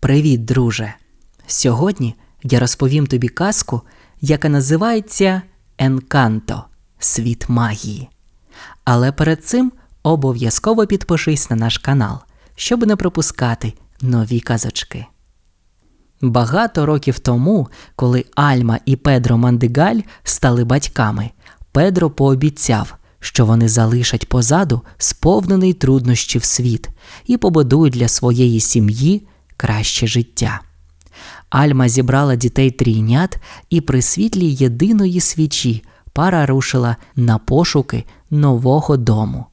Привіт, друже! Сьогодні я розповім тобі казку, яка називається Енканто Світ магії. Але перед цим обов'язково підпишись на наш канал, щоб не пропускати нові казочки. Багато років тому, коли Альма і Педро Мандигаль стали батьками, Педро пообіцяв, що вони залишать позаду сповнений труднощів світ і побудують для своєї сім'ї краще життя. Альма зібрала дітей трійнят, і при світлі єдиної свічі пара рушила на пошуки нового дому.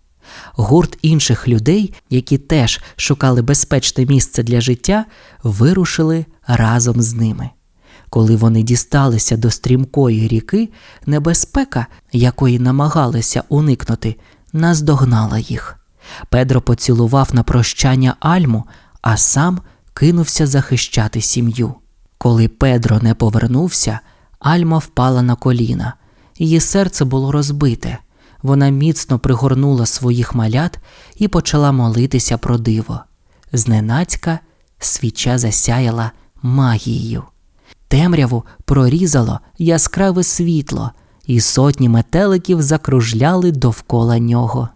Гурт інших людей, які теж шукали безпечне місце для життя, вирушили разом з ними. Коли вони дісталися до стрімкої ріки, небезпека, якої намагалися уникнути, наздогнала їх. Педро поцілував на прощання Альму, а сам кинувся захищати сім'ю. Коли Педро не повернувся, Альма впала на коліна. Її серце було розбите. Вона міцно пригорнула своїх малят і почала молитися про диво. Зненацька свіча засяяла магією. Темряву прорізало яскраве світло, і сотні метеликів закружляли довкола нього.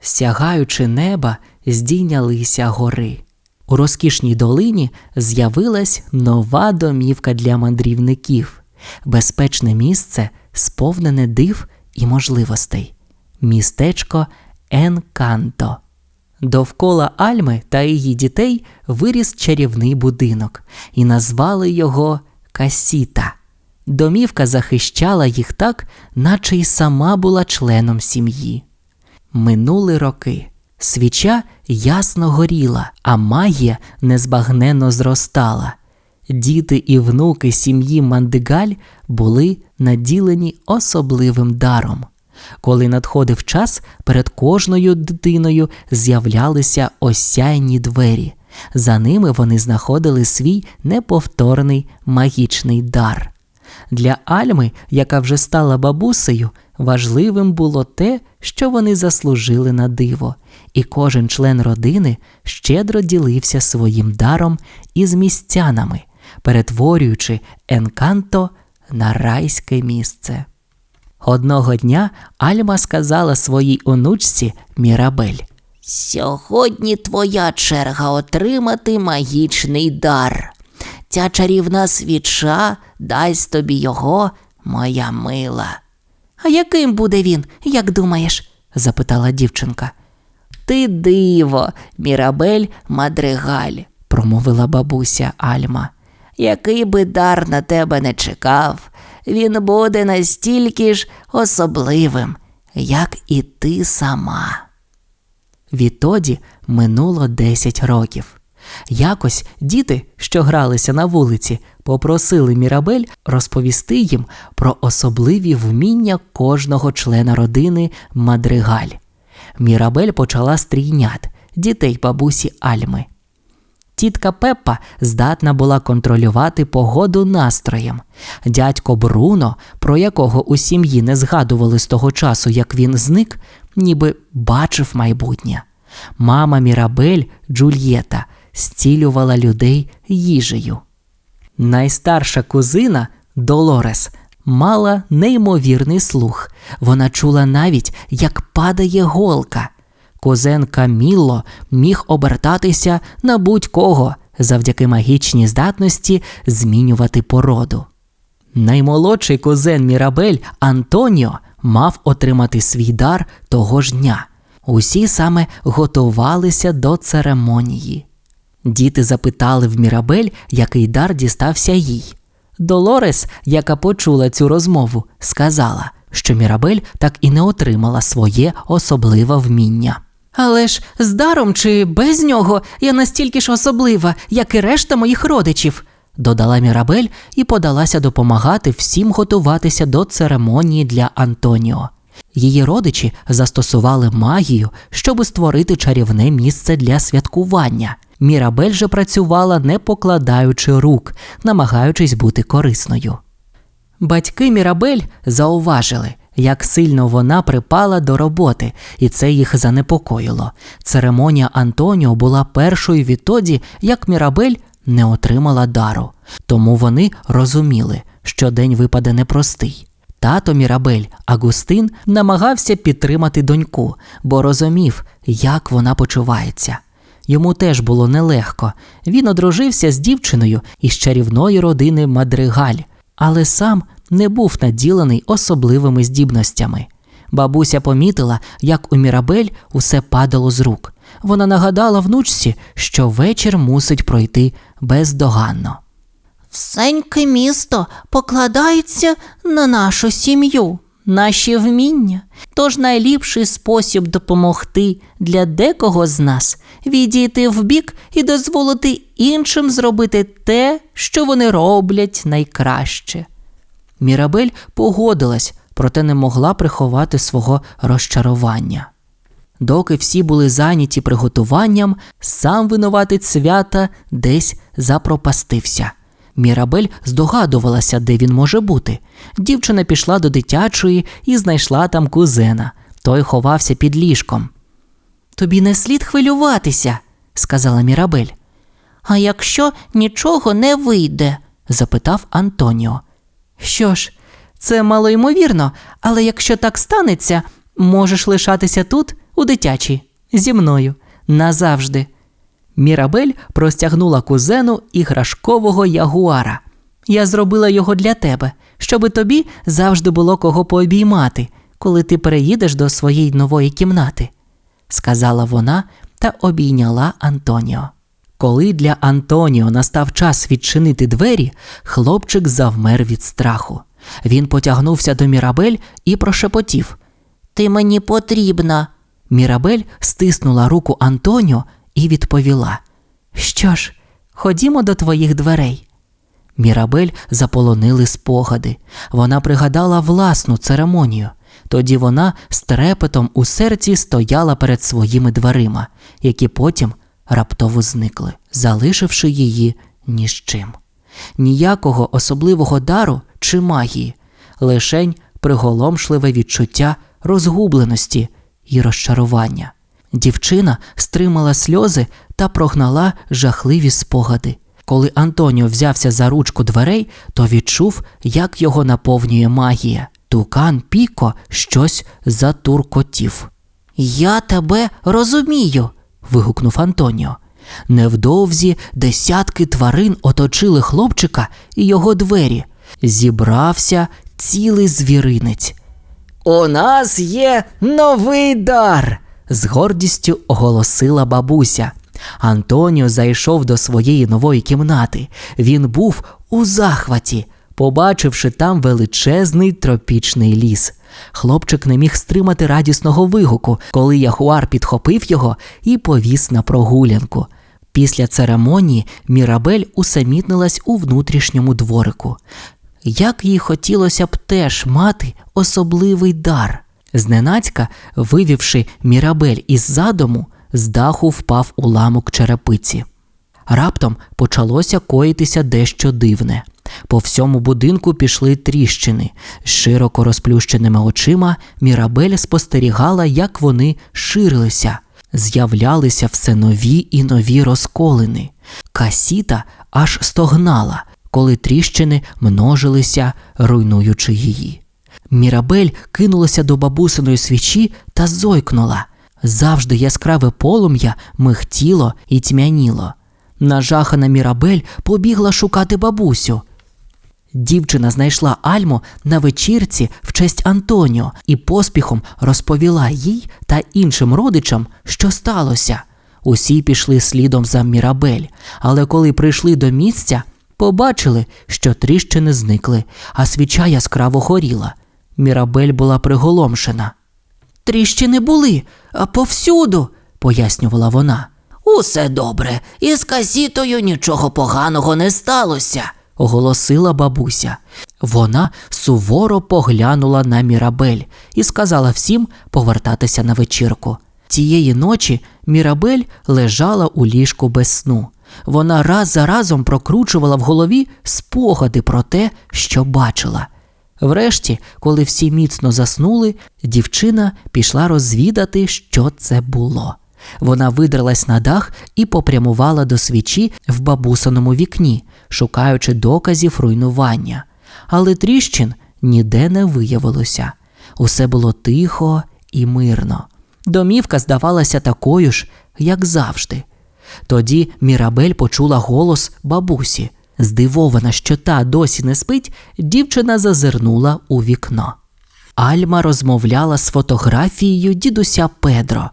Сягаючи неба, здійнялися гори. У розкішній долині з'явилась нова домівка для мандрівників, безпечне місце, сповнене див і можливостей. Містечко Енканто. Довкола Альми та її дітей виріс чарівний будинок, і назвали його Касіта. Домівка захищала їх так, наче й сама була членом сім'ї. Минули роки. Свіча ясно горіла, а магія незбагненно зростала. Діти і внуки сім'ї Мандигаль були наділені особливим даром. Коли надходив час, перед кожною дитиною з'являлися осяйні двері. За ними вони знаходили свій неповторний магічний дар. Для Альми, яка вже стала бабусею, важливим було те, що вони заслужили на диво, і кожен член родини щедро ділився своїм даром із містянами, перетворюючи Енканто на райське місце. Одного дня Альма сказала своїй онучці Мірабель. Сьогодні твоя черга отримати магічний дар. Ця чарівна свіча дасть тобі його, моя мила. А яким буде він, як думаєш? запитала дівчинка. Ти диво, Мірабель Мадригаль, промовила бабуся Альма. Який би дар на тебе не чекав, він буде настільки ж особливим, як і ти сама. Відтоді минуло 10 років. Якось діти, що гралися на вулиці, попросили Мірабель розповісти їм про особливі вміння кожного члена родини Мадригаль. Мірабель почала стрійнят дітей бабусі Альми. Тітка Пеппа здатна була контролювати погоду настроєм. Дядько Бруно, про якого у сім'ї не згадували з того часу, як він зник, ніби бачив майбутнє. Мама Мірабель Джульєта зцілювала людей їжею. Найстарша кузина Долорес мала неймовірний слух. Вона чула навіть, як падає голка. Кузен Камілло міг обертатися на будь-кого завдяки магічній здатності змінювати породу. Наймолодший кузен Мірабель Антоніо мав отримати свій дар того ж дня. Усі саме готувалися до церемонії. Діти запитали в Мірабель, який дар дістався їй. Долорес, яка почула цю розмову, сказала, що Мірабель так і не отримала своє особливе вміння. Але ж з даром чи без нього я настільки ж особлива, як і решта моїх родичів, додала Мірабель і подалася допомагати всім готуватися до церемонії для Антоніо. Її родичі застосували магію, щоб створити чарівне місце для святкування. Мірабель же працювала не покладаючи рук, намагаючись бути корисною. Батьки Мірабель зауважили, як сильно вона припала до роботи, і це їх занепокоїло. Церемонія Антоніо була першою відтоді, як Мірабель не отримала дару, тому вони розуміли, що день випаде непростий. Тато Мірабель Агустин намагався підтримати доньку, бо розумів, як вона почувається. Йому теж було нелегко. Він одружився з дівчиною із чарівної родини Мадригаль, але сам не був наділений особливими здібностями. Бабуся помітила, як у Мірабель усе падало з рук. Вона нагадала внучці, що вечір мусить пройти бездоганно. Всеньке місто покладається на нашу сім'ю, наші вміння. Тож найліпший спосіб допомогти для декого з нас відійти вбік і дозволити іншим зробити те, що вони роблять найкраще. Мірабель погодилась, проте не могла приховати свого розчарування. Доки всі були зайняті приготуванням, сам винуватець свята десь запропастився. Мірабель здогадувалася, де він може бути. Дівчина пішла до дитячої і знайшла там кузена. Той ховався під ліжком. Тобі не слід хвилюватися, сказала Мірабель. А якщо нічого не вийде, запитав Антоніо. Що ж, це мало ймовірно, але якщо так станеться, можеш лишатися тут, у дитячій, зі мною, назавжди. Мірабель простягнула кузену іграшкового ягуара. Я зробила його для тебе, щоби тобі завжди було кого пообіймати, коли ти переїдеш до своєї нової кімнати, сказала вона та обійняла Антоніо. Коли для Антоніо настав час відчинити двері, хлопчик завмер від страху. Він потягнувся до Мірабель і прошепотів. ти мені потрібна. Мірабель стиснула руку Антоніо і відповіла: Що ж, ходімо до твоїх дверей. Мірабель заполонили спогади. Вона пригадала власну церемонію. Тоді вона з трепетом у серці стояла перед своїми дверима, які потім раптово зникли, залишивши її ні з чим. Ніякого особливого дару чи магії, лишень приголомшливе відчуття розгубленості і розчарування. Дівчина стримала сльози та прогнала жахливі спогади. Коли Антоніо взявся за ручку дверей, то відчув, як його наповнює магія. Тукан Піко щось затуркотів. Я тебе розумію. вигукнув Антоніо. Невдовзі десятки тварин оточили хлопчика і його двері. Зібрався цілий звіринець. У нас є новий дар. З гордістю оголосила бабуся. Антоніо зайшов до своєї нової кімнати. Він був у захваті, побачивши там величезний тропічний ліс. Хлопчик не міг стримати радісного вигуку, коли Ягуар підхопив його і повіз на прогулянку. Після церемонії Мірабель усамітнилась у внутрішньому дворику. Як їй хотілося б теж мати особливий дар. Зненацька, вивівши Мірабель із задуму, з даху впав уламок черепиці. Раптом почалося коїтися дещо дивне. По всьому будинку пішли тріщини. З широко розплющеними очима Мірабель спостерігала, як вони ширилися, з'являлися все нові і нові розколини. Касіта аж стогнала, коли тріщини множилися, руйнуючи її. Мірабель кинулася до бабусиної свічі та зойкнула. Завжди яскраве полум'я михтіло і тьмяніло. Нажахана Мірабель побігла шукати бабусю. Дівчина знайшла Альму на вечірці в честь Антоніо і поспіхом розповіла їй та іншим родичам, що сталося. Усі пішли слідом за Мірабель, але коли прийшли до місця, побачили, що тріщини зникли, а свіча яскраво горіла. Мірабель була приголомшена. Тріщини були а повсюду, пояснювала вона. Усе добре, і з касітою нічого поганого не сталося. оголосила бабуся. Вона суворо поглянула на Мірабель і сказала всім повертатися на вечірку. Тієї ночі Мірабель лежала у ліжку без сну. Вона раз за разом прокручувала в голові спогади про те, що бачила. Врешті, коли всі міцно заснули, дівчина пішла розвідати, що це було. Вона видралась на дах і попрямувала до свічі в бабусиному вікні, шукаючи доказів руйнування. Але тріщин ніде не виявилося. Усе було тихо і мирно. Домівка здавалася такою ж, як завжди. Тоді Мірабель почула голос бабусі. Здивована, що та досі не спить, дівчина зазирнула у вікно. Альма розмовляла з фотографією дідуся Педро.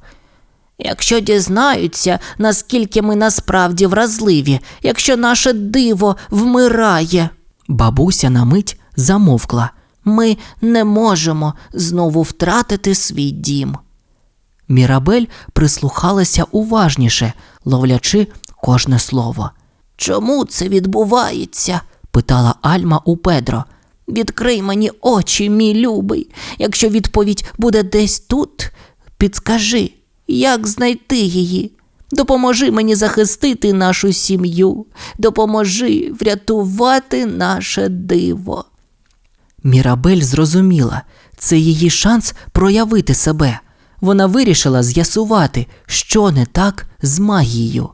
Якщо дізнаються, наскільки ми насправді вразливі, якщо наше диво вмирає, Бабуся на мить замовкла. ми не можемо знову втратити свій дім. Мірабель прислухалася уважніше, ловлячи кожне слово. Чому це відбувається? Питала Альма у Педро. Відкрий мені очі, мій любий. Якщо відповідь буде десь тут, підскажи, як знайти її. Допоможи мені захистити нашу сім'ю, допоможи врятувати наше диво. Мірабель зрозуміла, це її шанс проявити себе. Вона вирішила з'ясувати, що не так з магією.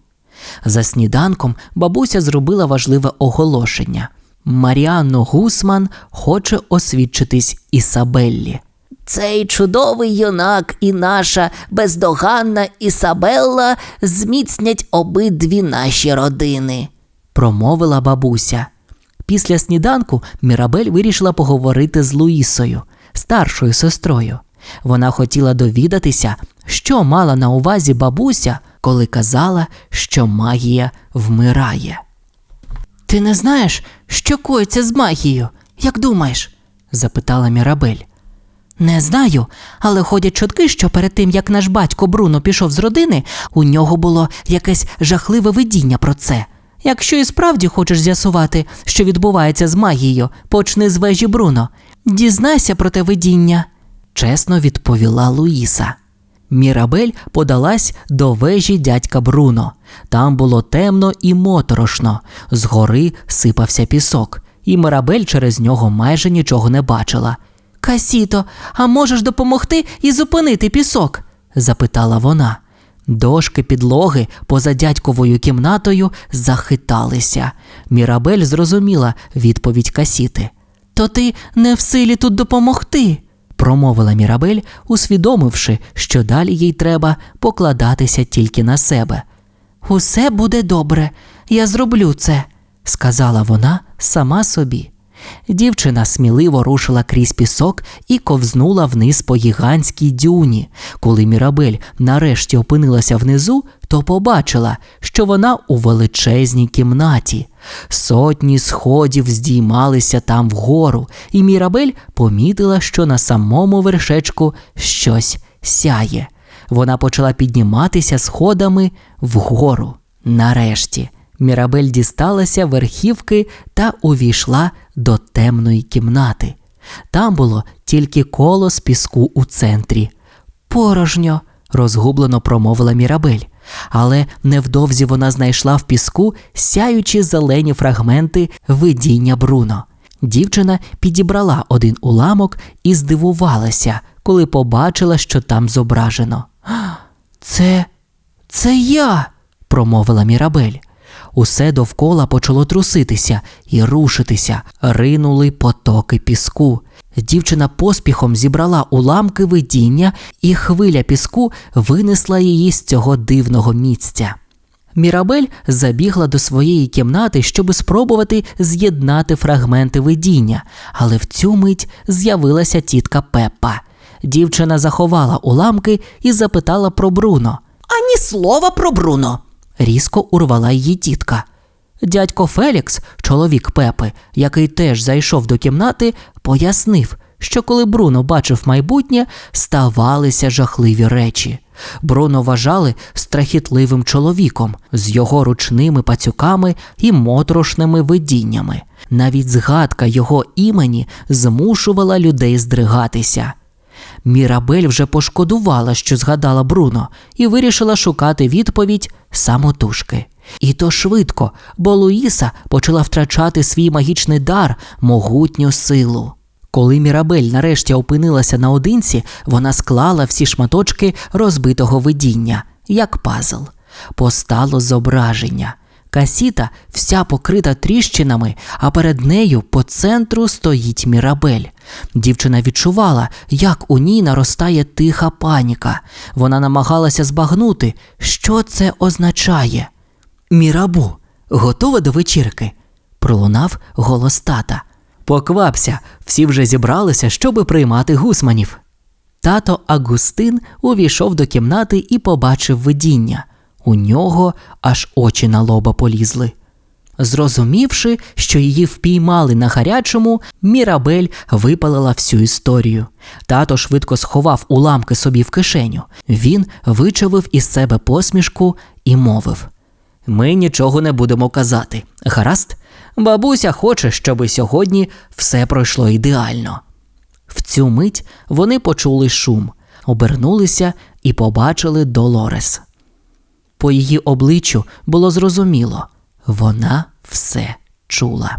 За сніданком бабуся зробила важливе оголошення. Маріанно Гусман хоче освідчитись Ісабеллі. Цей чудовий юнак і наша бездоганна Ісабелла зміцнять обидві наші родини. промовила бабуся. Після сніданку Мірабель вирішила поговорити з Луїсою, старшою сестрою. Вона хотіла довідатися, що мала на увазі бабуся, коли казала, що магія вмирає. Ти не знаєш, що коїться з магією? Як думаєш? запитала Мірабель. Не знаю, але ходять чутки, що перед тим, як наш батько Бруно пішов з родини, у нього було якесь жахливе видіння про це. Якщо і справді хочеш з'ясувати, що відбувається з магією, почни з вежі Бруно. Дізнайся про те видіння. чесно відповіла Луїса. Мірабель подалась до вежі дядька Бруно. Там було темно і моторошно, згори сипався пісок, і Мірабель через нього майже нічого не бачила. Касіто, а можеш допомогти і зупинити пісок? запитала вона. Дошки підлоги поза дядьковою кімнатою захиталися. Мірабель зрозуміла відповідь касіти. То ти не в силі тут допомогти. Промовила Мірабель, усвідомивши, що далі їй треба покладатися тільки на себе. Усе буде добре, я зроблю це. сказала вона сама собі. Дівчина сміливо рушила крізь пісок і ковзнула вниз по гігантській дюні. Коли Мірабель нарешті опинилася внизу, то побачила, що вона у величезній кімнаті. Сотні сходів здіймалися там вгору, і Мірабель помітила, що на самому вершечку щось сяє. Вона почала підніматися сходами вгору. Нарешті Мірабель дісталася верхівки та увійшла до темної кімнати. Там було тільки коло з піску у центрі. Порожньо, розгублено промовила Мірабель. Але невдовзі вона знайшла в піску сяючі зелені фрагменти видіння Бруно. Дівчина підібрала один уламок і здивувалася, коли побачила, що там зображено. Це, це я, промовила Мірабель. Усе довкола почало труситися і рушитися, ринули потоки піску. Дівчина поспіхом зібрала уламки видіння, і хвиля піску винесла її з цього дивного місця. Мірабель забігла до своєї кімнати, щоб спробувати з'єднати фрагменти видіння, але в цю мить з'явилася тітка Пеппа. Дівчина заховала уламки і запитала про Бруно. Ані слова про Бруно. Різко урвала її тітка. Дядько Фелікс, чоловік Пепи, який теж зайшов до кімнати, пояснив, що коли Бруно бачив майбутнє, ставалися жахливі речі. Бруно вважали страхітливим чоловіком з його ручними пацюками і моторошними видіннями. Навіть згадка його імені змушувала людей здригатися. Мірабель вже пошкодувала, що згадала Бруно, і вирішила шукати відповідь самотужки. І то швидко, бо Луїса почала втрачати свій магічний дар, могутню силу. Коли Мірабель нарешті опинилася наодинці, вона склала всі шматочки розбитого видіння, як пазл. Постало зображення. Касіта вся покрита тріщинами, а перед нею по центру стоїть Мірабель. Дівчина відчувала, як у ній наростає тиха паніка. Вона намагалася збагнути, що це означає. Мірабу, готова до вечірки? пролунав голос тата. Поквапся, всі вже зібралися, щоби приймати гусманів. Тато Агустин увійшов до кімнати і побачив видіння. У нього аж очі на лоба полізли. Зрозумівши, що її впіймали на гарячому, Мірабель випалила всю історію. Тато швидко сховав уламки собі в кишеню. Він вичавив із себе посмішку і мовив: Ми нічого не будемо казати. Гаразд, бабуся хоче, щоби сьогодні все пройшло ідеально. В цю мить вони почули шум, обернулися і побачили Долорес. По її обличчю було зрозуміло, вона все чула.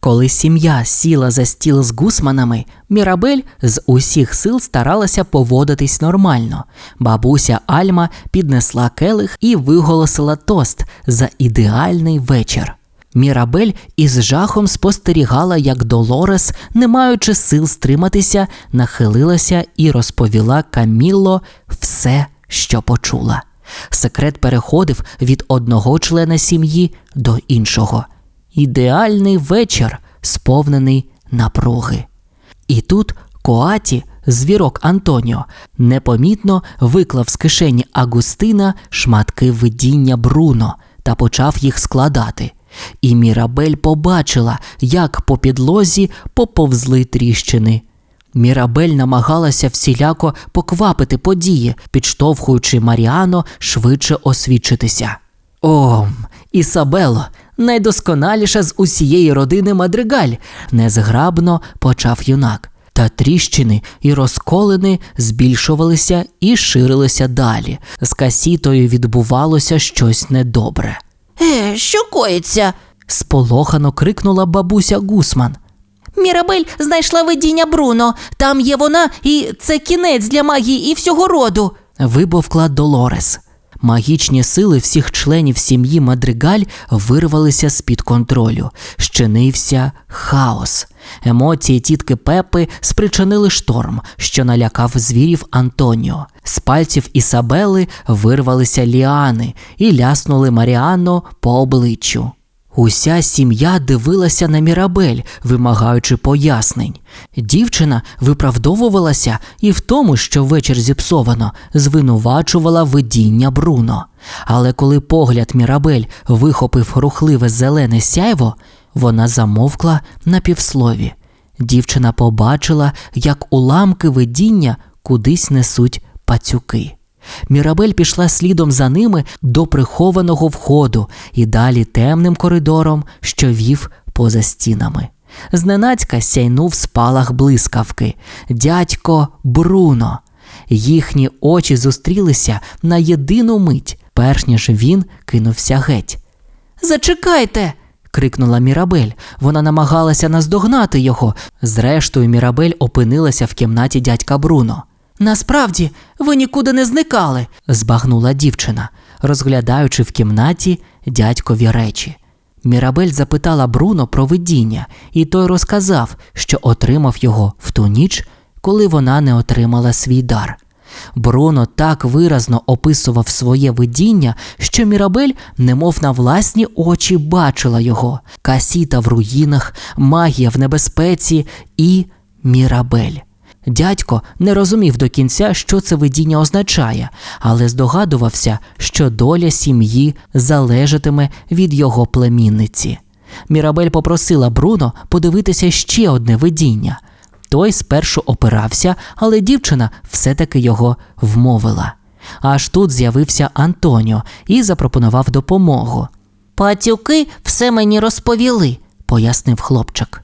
Коли сім'я сіла за стіл з гусманами, Мірабель з усіх сил старалася поводитись нормально. Бабуся Альма піднесла келих і виголосила тост за ідеальний вечір. Мірабель із жахом спостерігала, як Долорес, не маючи сил стриматися, нахилилася і розповіла Камілло все, що почула. Секрет переходив від одного члена сім'ї до іншого. Ідеальний вечір, сповнений напруги. І тут Коаті, звірок Антоніо, непомітно виклав з кишені Агустина шматки видіння Бруно та почав їх складати. І Мірабель побачила, як по підлозі поповзли тріщини. Мірабель намагалася всіляко поквапити події, підштовхуючи Маріано швидше освідчитися. О, Ісабело, найдосконаліша з усієї родини Мадригаль, незграбно почав юнак. Та тріщини і розколини збільшувалися і ширилися далі. З касітою відбувалося щось недобре. Е, що коїться? Сполохано крикнула бабуся Гусман. Мірабель знайшла видіння Бруно. Там є вона, і це кінець для магії і всього роду. Вибовкла Долорес. Магічні сили всіх членів сім'ї Мадригаль вирвалися з-під контролю. Щинився хаос. Емоції тітки Пепи спричинили шторм, що налякав звірів Антоніо. З пальців Ісабели вирвалися ліани і ляснули Маріано по обличчю. Уся сім'я дивилася на Мірабель, вимагаючи пояснень. Дівчина виправдовувалася і в тому, що вечір зіпсовано, звинувачувала видіння Бруно. Але коли погляд Мірабель вихопив рухливе зелене сяйво, вона замовкла на півслові. Дівчина побачила, як уламки видіння кудись несуть пацюки. Мірабель пішла слідом за ними до прихованого входу і далі темним коридором, що вів поза стінами. Зненацька сяйнув спалах блискавки. Дядько Бруно. Їхні очі зустрілися на єдину мить, перш ніж він кинувся геть. Зачекайте. крикнула Мірабель. Вона намагалася наздогнати його. Зрештою, Мірабель опинилася в кімнаті дядька Бруно. Насправді, ви нікуди не зникали. збагнула дівчина, розглядаючи в кімнаті дядькові речі. Мірабель запитала Бруно про видіння, і той розказав, що отримав його в ту ніч, коли вона не отримала свій дар. Бруно так виразно описував своє видіння, що Мірабель, немов на власні очі, бачила його касіта в руїнах, магія в небезпеці і Мірабель. Дядько не розумів до кінця, що це видіння означає, але здогадувався, що доля сім'ї залежатиме від його племінниці. Мірабель попросила Бруно подивитися ще одне видіння. Той спершу опирався, але дівчина все-таки його вмовила. Аж тут з'явився Антоніо і запропонував допомогу, Пацюки все мені розповіли. пояснив хлопчик.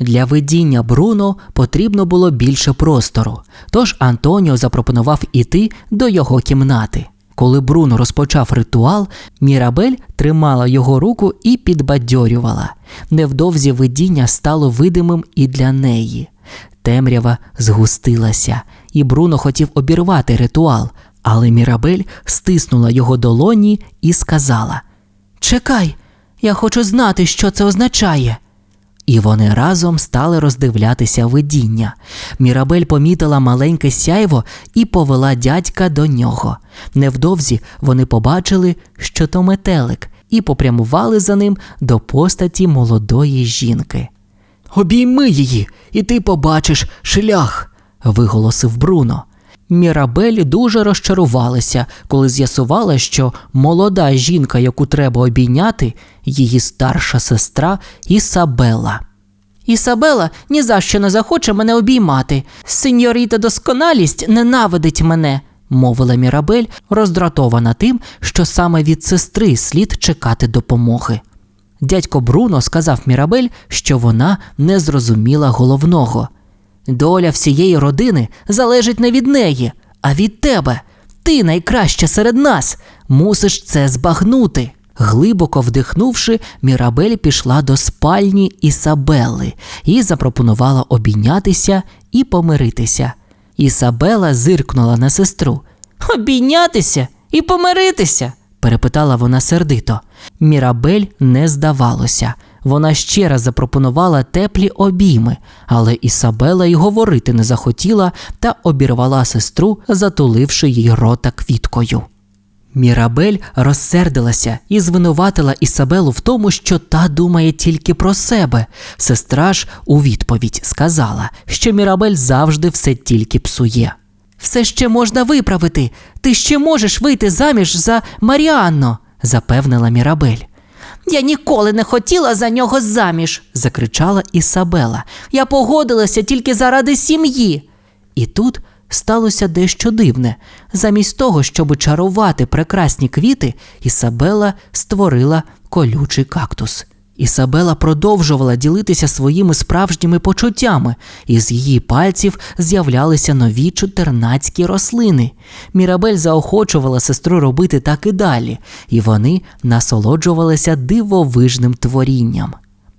Для видіння Бруно потрібно було більше простору, тож Антоніо запропонував іти до його кімнати. Коли Бруно розпочав ритуал, Мірабель тримала його руку і підбадьорювала. Невдовзі видіння стало видимим і для неї. Темрява згустилася, і Бруно хотів обірвати ритуал, Але Мірабель стиснула його долоні і сказала: Чекай, я хочу знати, що це означає. І вони разом стали роздивлятися видіння. Мірабель помітила маленьке сяйво і повела дядька до нього. Невдовзі вони побачили, що то метелик, і попрямували за ним до постаті молодої жінки. Обійми її, і ти побачиш шлях, виголосив Бруно. Мірабель дуже розчарувалася, коли з'ясувала, що молода жінка, яку треба обійняти, її старша сестра Ісабела. Ісабела ні за що не захоче мене обіймати. Сеньоріта досконалість ненавидить мене. мовила Мірабель, роздратована тим, що саме від сестри слід чекати допомоги. Дядько Бруно сказав Мірабель, що вона не зрозуміла головного. Доля всієї родини залежить не від неї, а від тебе. Ти найкраща серед нас. Мусиш це збагнути. Глибоко вдихнувши, Мірабель пішла до спальні Ісабели і запропонувала обійнятися і помиритися. Ісабела зиркнула на сестру. Обійнятися і помиритися. перепитала вона сердито. Мірабель не здавалося. Вона ще раз запропонувала теплі обійми, але Ісабела й говорити не захотіла та обірвала сестру, затуливши їй рота квіткою. Мірабель розсердилася і звинуватила Ісабелу в тому, що та думає тільки про себе. Сестра ж у відповідь сказала, що Мірабель завжди все тільки псує. Все ще можна виправити. Ти ще можеш вийти заміж за Маріанно, запевнила Мірабель. Я ніколи не хотіла за нього заміж. закричала Ісабела. Я погодилася тільки заради сім'ї. І тут сталося дещо дивне. Замість того, щоб чарувати прекрасні квіти, Ісабела створила колючий кактус. Ісабела продовжувала ділитися своїми справжніми почуттями, і з її пальців з'являлися нові чотирнацькі рослини. Мірабель заохочувала сестру робити так і далі, і вони насолоджувалися дивовижним творінням.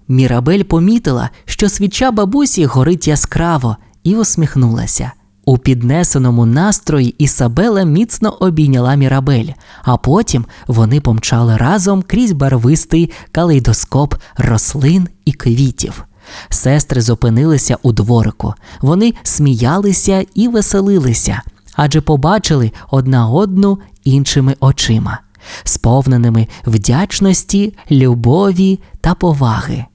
Мірабель помітила, що свіча бабусі горить яскраво, і усміхнулася. У піднесеному настрої Ісабела міцно обійняла Мірабель, а потім вони помчали разом крізь барвистий калейдоскоп рослин і квітів. Сестри зупинилися у дворику. Вони сміялися і веселилися, адже побачили одна одну іншими очима, сповненими вдячності, любові та поваги.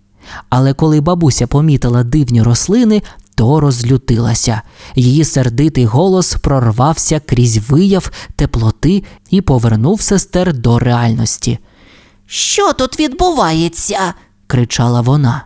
Але коли бабуся помітила дивні рослини, то розлютилася. Її сердитий голос прорвався крізь вияв теплоти і повернув сестер до реальності. Що тут відбувається? кричала вона.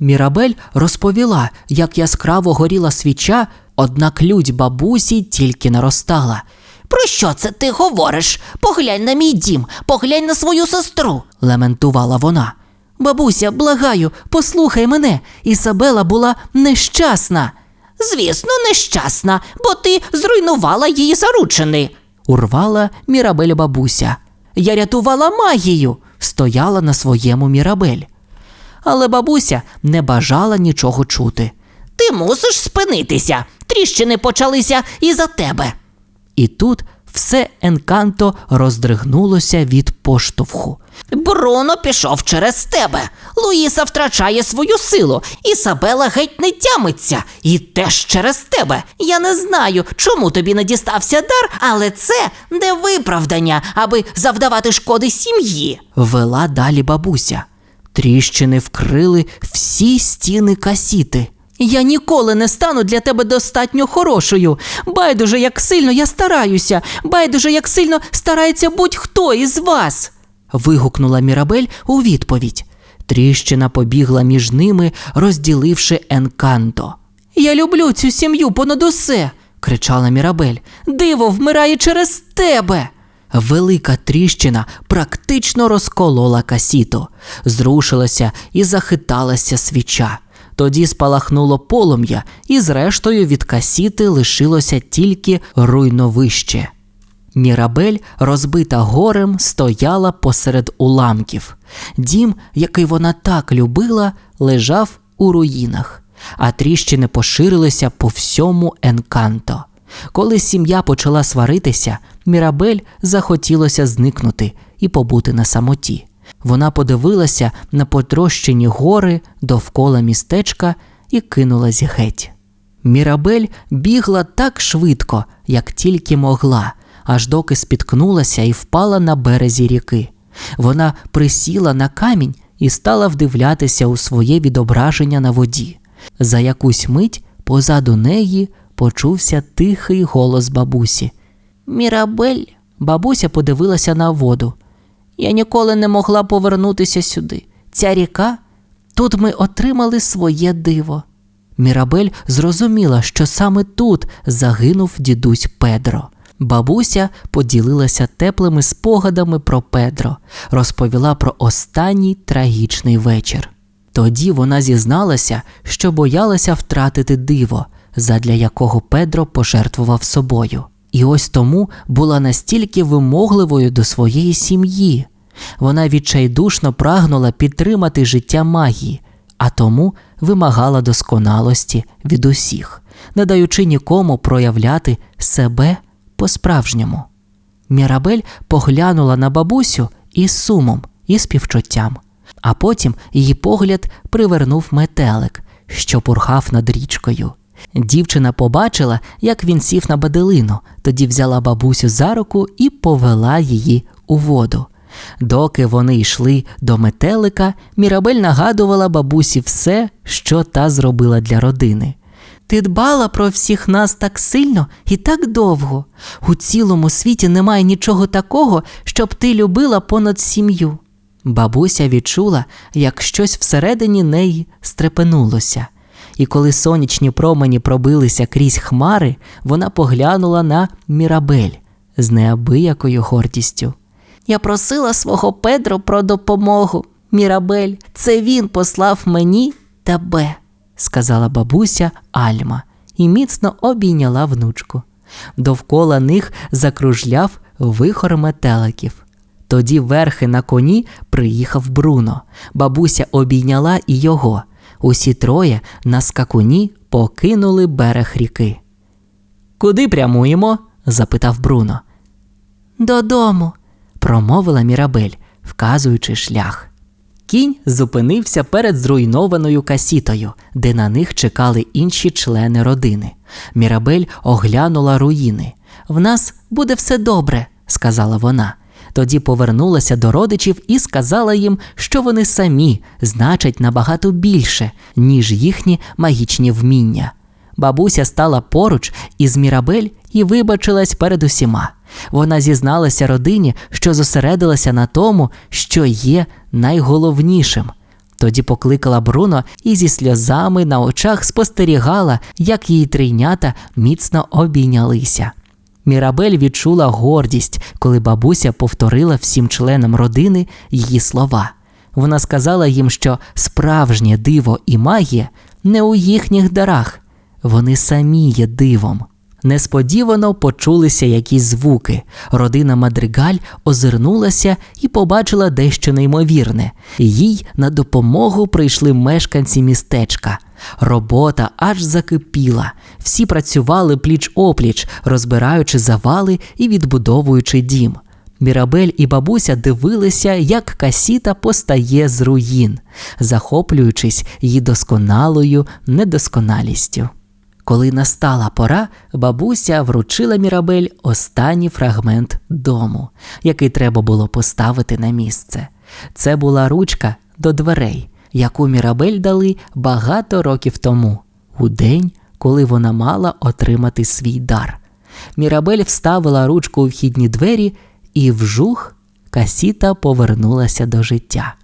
Мірабель розповіла, як яскраво горіла свіча, однак лють бабусі тільки наростала. Про що це ти говориш? Поглянь на мій дім, поглянь на свою сестру. лементувала вона. Бабуся, благаю, послухай мене. Ісабела була нещасна. Звісно, нещасна, бо ти зруйнувала її заручини. Урвала Мірабель бабуся. Я рятувала магію. Стояла на своєму Мірабель. Але бабуся не бажала нічого чути. Ти мусиш спинитися. Тріщини почалися і за тебе. І тут все енканто роздригнулося від поштовху. Бруно пішов через тебе. Луїса втрачає свою силу. Ісабела геть не тямиться. І теж через тебе. Я не знаю, чому тобі не дістався дар, але це не виправдання, аби завдавати шкоди сім'ї. Вела далі бабуся. Тріщини вкрили всі стіни касіти. Я ніколи не стану для тебе достатньо хорошою. Байдуже, як сильно я стараюся. Байдуже, як сильно старається будь-хто із вас. вигукнула Мірабель у відповідь. Тріщина побігла між ними, розділивши енканто. Я люблю цю сім'ю понад усе. кричала Мірабель. Диво вмирає через тебе. Велика тріщина практично розколола касіту, зрушилася і захиталася свіча. Тоді спалахнуло полум'я, і зрештою від касіти лишилося тільки руйновище. Мірабель, розбита горем, стояла посеред уламків. Дім, який вона так любила, лежав у руїнах, а тріщини поширилися по всьому енканто. Коли сім'я почала сваритися, Мірабель захотілося зникнути і побути на самоті. Вона подивилася на потрощені гори довкола містечка і кинулась геть. Мірабель бігла так швидко, як тільки могла, аж доки спіткнулася і впала на березі ріки. Вона присіла на камінь і стала вдивлятися у своє відображення на воді. За якусь мить позаду неї почувся тихий голос бабусі. Мірабель, Бабуся подивилася на воду. Я ніколи не могла повернутися сюди. Ця ріка, тут ми отримали своє диво. Мірабель зрозуміла, що саме тут загинув дідусь Педро. Бабуся поділилася теплими спогадами про Педро, розповіла про останній трагічний вечір. Тоді вона зізналася, що боялася втратити диво, задля якого Педро пожертвував собою. І ось тому була настільки вимогливою до своєї сім'ї. Вона відчайдушно прагнула підтримати життя магії, а тому вимагала досконалості від усіх, не даючи нікому проявляти себе по-справжньому. Мірабель поглянула на бабусю із сумом і співчуттям, а потім її погляд привернув метелик, що пурхав над річкою. Дівчина побачила, як він сів на баделину, тоді взяла бабусю за руку і повела її у воду. Доки вони йшли до метелика, Мірабель нагадувала бабусі все, що та зробила для родини. Ти дбала про всіх нас так сильно і так довго. У цілому світі немає нічого такого, щоб ти любила понад сім'ю. Бабуся відчула, як щось всередині неї стрепенулося. І коли сонячні промені пробилися крізь хмари, вона поглянула на Мірабель з неабиякою гордістю. Я просила свого Педро про допомогу. Мірабель, це він послав мені тебе. сказала бабуся Альма і міцно обійняла внучку. Довкола них закружляв вихор метеликів. Тоді верхи на коні приїхав Бруно. Бабуся обійняла і його. Усі троє на скакуні покинули берег ріки. Куди прямуємо? запитав Бруно. Додому. промовила Мірабель, вказуючи шлях. Кінь зупинився перед зруйнованою касітою, де на них чекали інші члени родини. Мірабель оглянула руїни. В нас буде все добре, сказала вона. Тоді повернулася до родичів і сказала їм, що вони самі значать набагато більше, ніж їхні магічні вміння. Бабуся стала поруч із Мірабель і вибачилась перед усіма. Вона зізналася родині, що зосередилася на тому, що є найголовнішим. Тоді покликала Бруно і зі сльозами на очах спостерігала, як її трійнята міцно обійнялися. Мірабель відчула гордість, коли бабуся повторила всім членам родини її слова. Вона сказала їм, що справжнє диво і магія не у їхніх дарах, вони самі є дивом. Несподівано почулися якісь звуки. Родина Мадригаль озирнулася і побачила дещо неймовірне. Їй на допомогу прийшли мешканці містечка. Робота аж закипіла. Всі працювали пліч опліч, розбираючи завали і відбудовуючи дім. Мірабель і бабуся дивилися, як касіта постає з руїн, захоплюючись її досконалою недосконалістю. Коли настала пора, бабуся вручила Мірабель останній фрагмент дому, який треба було поставити на місце. Це була ручка до дверей, яку Мірабель дали багато років тому, у день, коли вона мала отримати свій дар. Мірабель вставила ручку у вхідні двері, і вжух касіта повернулася до життя.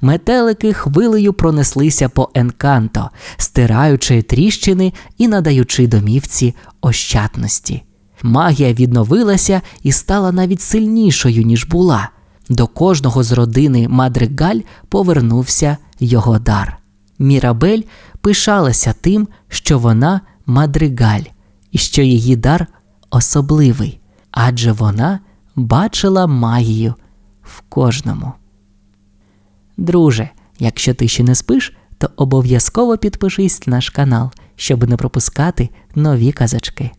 Метелики хвилею пронеслися по енканто, стираючи тріщини і надаючи домівці ощадності. Магія відновилася і стала навіть сильнішою, ніж була. До кожного з родини Мадригаль повернувся його дар. Мірабель пишалася тим, що вона Мадригаль, і що її дар особливий, адже вона бачила магію в кожному. Друже, якщо ти ще не спиш, то обов'язково підпишись на наш канал, щоб не пропускати нові казачки.